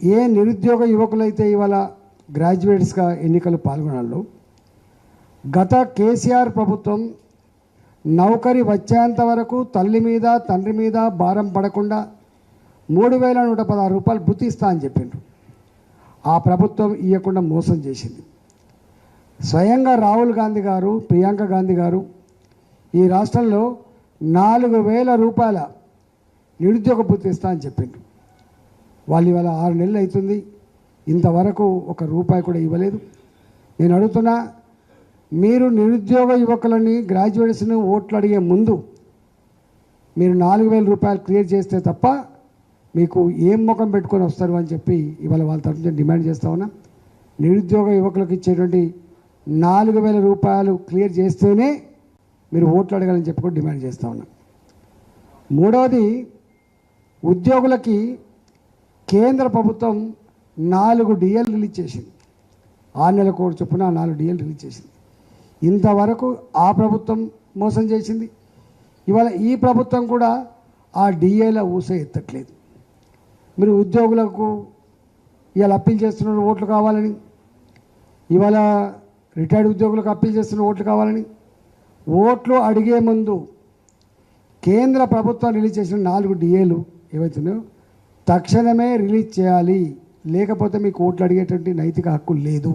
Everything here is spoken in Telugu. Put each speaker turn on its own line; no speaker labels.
ఏ నిరుద్యోగ యువకులైతే ఇవాళ గ్రాడ్యుయేట్స్గా ఎన్నికలు పాల్గొనాలో గత కేసీఆర్ ప్రభుత్వం నౌకరి వచ్చేంత వరకు తల్లి మీద తండ్రి మీద భారం పడకుండా మూడు వేల నూట పదహారు రూపాయలు బుతిస్తా అని చెప్పిండ్రు. ఆ ప్రభుత్వం ఇవ్వకుండా మోసం చేసింది. స్వయంగా రాహుల్ గాంధీ గారు ప్రియాంక గాంధీ గారు ఈ రాష్ట్రంలో నాలుగు వేల రూపాయల నిరుద్యోగ బుద్ధి అని చెప్పిండ్రు. వాళ్ళు ఇవాళ ఆరు నెలలు అవుతుంది. ఇంతవరకు ఒక రూపాయి కూడా ఇవ్వలేదు. నేను అడుగుతున్నా మీరు నిరుద్యోగ యువకులని గ్రాడ్యుయేట్స్ని ఓట్లు అడిగే ముందు మీరు నాలుగు వేల రూపాయలు క్లియర్ చేస్తే తప్ప మీకు ఏం ముఖం పెట్టుకొని వస్తారు అని చెప్పి ఇవాళ వాళ్ళ తరఫు నుంచి డిమాండ్ చేస్తా ఉన్నా. నిరుద్యోగ యువకులకు ఇచ్చేటువంటి నాలుగు వేల రూపాయలు క్లియర్ చేస్తేనే మీరు ఓట్లు అడగాలని చెప్పి కూడా డిమాండ్ చేస్తా ఉన్నా. మూడవది ఉద్యోగులకి కేంద్ర ప్రభుత్వం నాలుగు డిఎల్ రిలీజ్ చేసింది. ఆరు నెలల కోటి చొప్పున నాలుగు డిఎల్ రిలీజ్ చేసింది. ఇంతవరకు ఆ ప్రభుత్వం మోసం చేసింది. ఇవాళ ఈ ప్రభుత్వం కూడా ఆ డిఏల ఊస ఎత్తట్లేదు. మీరు ఉద్యోగులకు ఇవాళ అప్పీల్ చేస్తున్న ఓట్లు కావాలని. ఇవాళ రిటైర్డ్ ఉద్యోగులకు అప్పీల్ చేస్తున్న ఓట్లు కావాలని. ఓట్లు అడిగే ముందు కేంద్ర ప్రభుత్వం రిలీజ్ చేసిన నాలుగు డిఏలు ఏవైతున్నాయో తక్షణమే రిలీజ్ చేయాలి. లేకపోతే మీకు ఓట్లు అడిగేటువంటి నైతిక హక్కు లేదు.